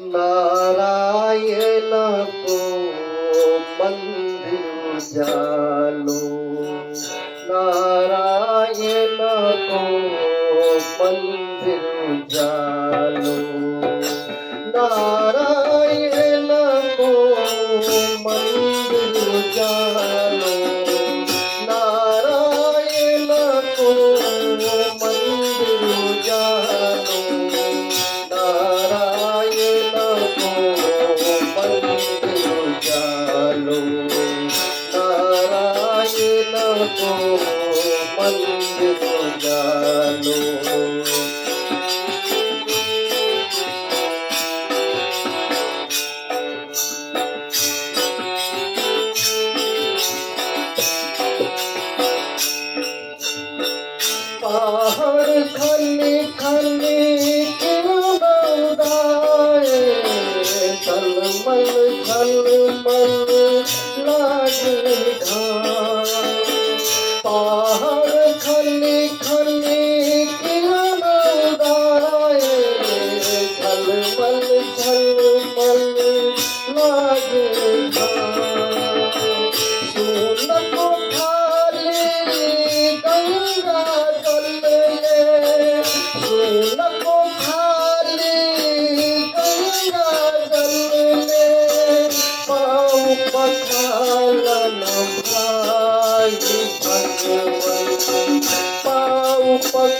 नारायण को मंदिर जालो नारायण को मंदिर जालो नारायण को मंदिर जालो তো মন্দির সজালো পাহাড় খালি খালি কেউ দায় তলমল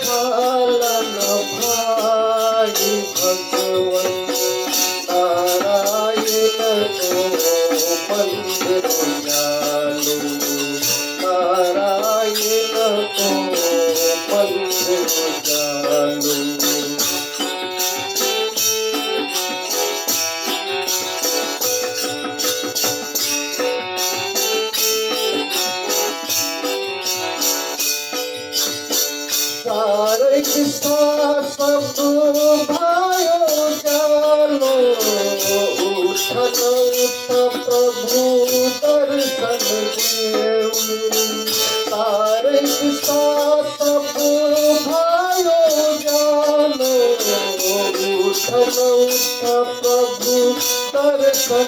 ফলানো ভাই ভগবান নারায়ণ গোপন রোজা। প্রভু দর্শন তার সাত ভায় জান উঠল প্রভু দর্শন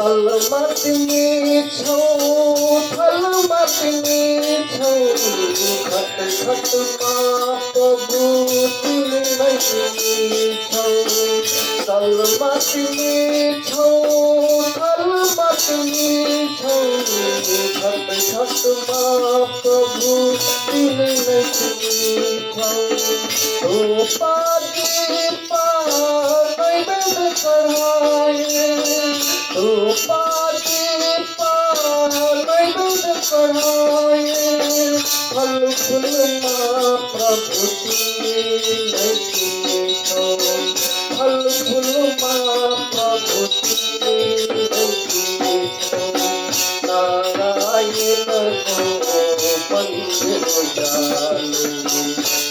তলমত মিছো তলমত মিছো খট খট পাপ বুতুল মিছো তলমত মিছো তলমত মিছো খট খট পাপ বুতুল মিছো ও পা সহায় ফলফুল না প্রভৃতি ফলফুল মা প্রভৃতি নারায়ণ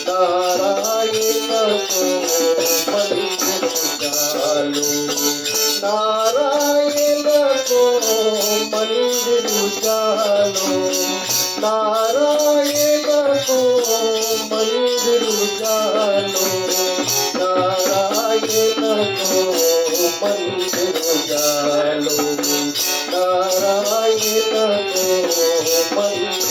নারায়ণ নারায়ণ ચાલો નારાયણ કો મંદિર ચાલો નારાયણ કો મંદિર ચાલો નારાયણ કો મંદિર